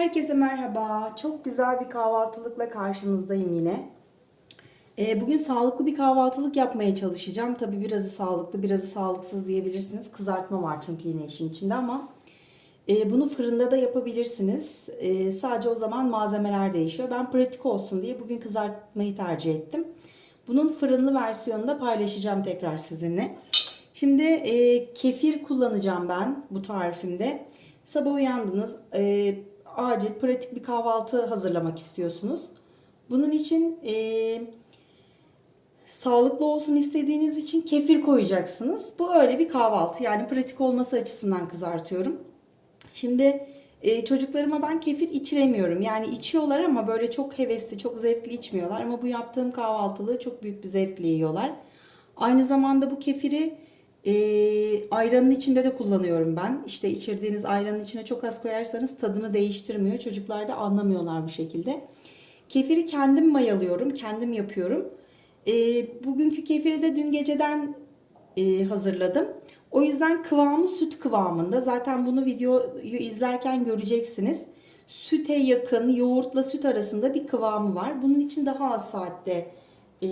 Herkese merhaba. Çok güzel bir kahvaltılıkla karşınızdayım yine. Ee, bugün sağlıklı bir kahvaltılık yapmaya çalışacağım. Tabii birazı sağlıklı, birazı sağlıksız diyebilirsiniz. Kızartma var çünkü yine işin içinde ama e, bunu fırında da yapabilirsiniz. E, sadece o zaman malzemeler değişiyor. Ben pratik olsun diye bugün kızartmayı tercih ettim. Bunun fırınlı versiyonunu da paylaşacağım tekrar sizinle. Şimdi e, kefir kullanacağım ben bu tarifimde. Sabah uyandınız, acil pratik bir kahvaltı hazırlamak istiyorsunuz. Bunun için e, sağlıklı olsun istediğiniz için kefir koyacaksınız. Bu öyle bir kahvaltı yani pratik olması açısından kızartıyorum. Şimdi e, çocuklarıma ben kefir içiremiyorum. Yani içiyorlar ama böyle çok hevesli, çok zevkli içmiyorlar. Ama bu yaptığım kahvaltılığı çok büyük bir zevkle yiyorlar. Aynı zamanda bu kefiri e, ayranın içinde de kullanıyorum ben. İşte içirdiğiniz ayranın içine çok az koyarsanız tadını değiştirmiyor. Çocuklar da anlamıyorlar bu şekilde. Kefiri kendim mayalıyorum, kendim yapıyorum. E, bugünkü kefiri de dün geceden e, hazırladım. O yüzden kıvamı süt kıvamında. Zaten bunu videoyu izlerken göreceksiniz. Süte yakın yoğurtla süt arasında bir kıvamı var. Bunun için daha az saatte e,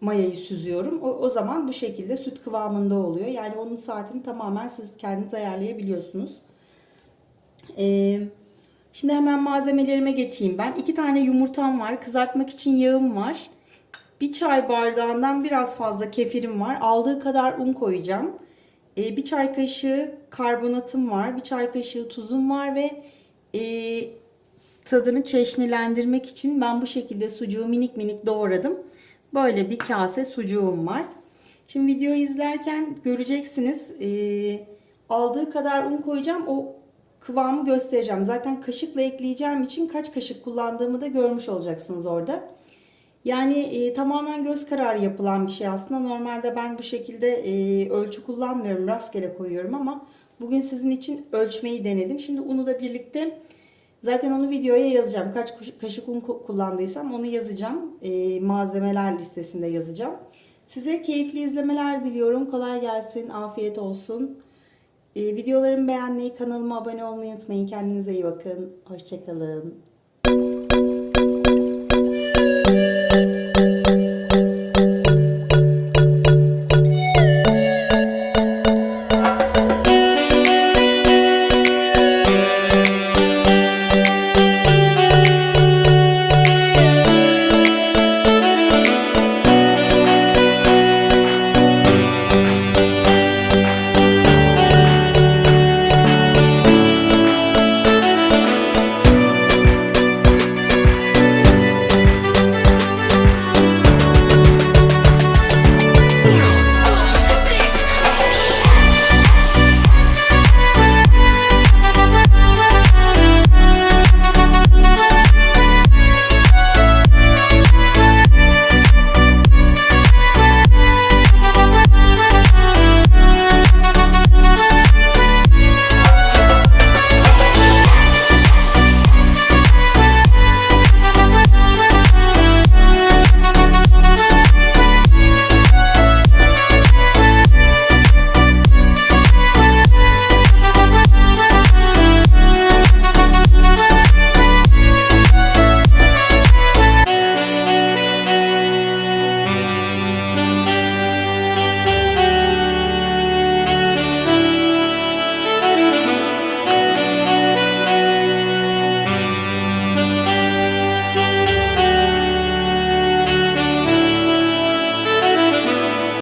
mayayı süzüyorum. O, o zaman bu şekilde süt kıvamında oluyor. Yani onun saatini tamamen siz kendiniz ayarlayabiliyorsunuz. E, şimdi hemen malzemelerime geçeyim ben. İki tane yumurtam var. Kızartmak için yağım var. Bir çay bardağından biraz fazla kefirim var. Aldığı kadar un koyacağım. Ee, bir çay kaşığı karbonatım var. Bir çay kaşığı tuzum var ve e, tadını çeşnilendirmek için ben bu şekilde sucuğu minik minik doğradım. Böyle bir kase sucuğum var. Şimdi videoyu izlerken göreceksiniz. E, aldığı kadar un koyacağım. O kıvamı göstereceğim. Zaten kaşıkla ekleyeceğim için kaç kaşık kullandığımı da görmüş olacaksınız orada. Yani e, tamamen göz kararı yapılan bir şey aslında. Normalde ben bu şekilde e, ölçü kullanmıyorum. Rastgele koyuyorum ama bugün sizin için ölçmeyi denedim. Şimdi unu da birlikte zaten onu videoya yazacağım. Kaç kaşık un kullandıysam onu yazacağım. E, malzemeler listesinde yazacağım. Size keyifli izlemeler diliyorum. Kolay gelsin. Afiyet olsun. E, videolarımı beğenmeyi, kanalıma abone olmayı unutmayın. Kendinize iyi bakın. Hoşçakalın.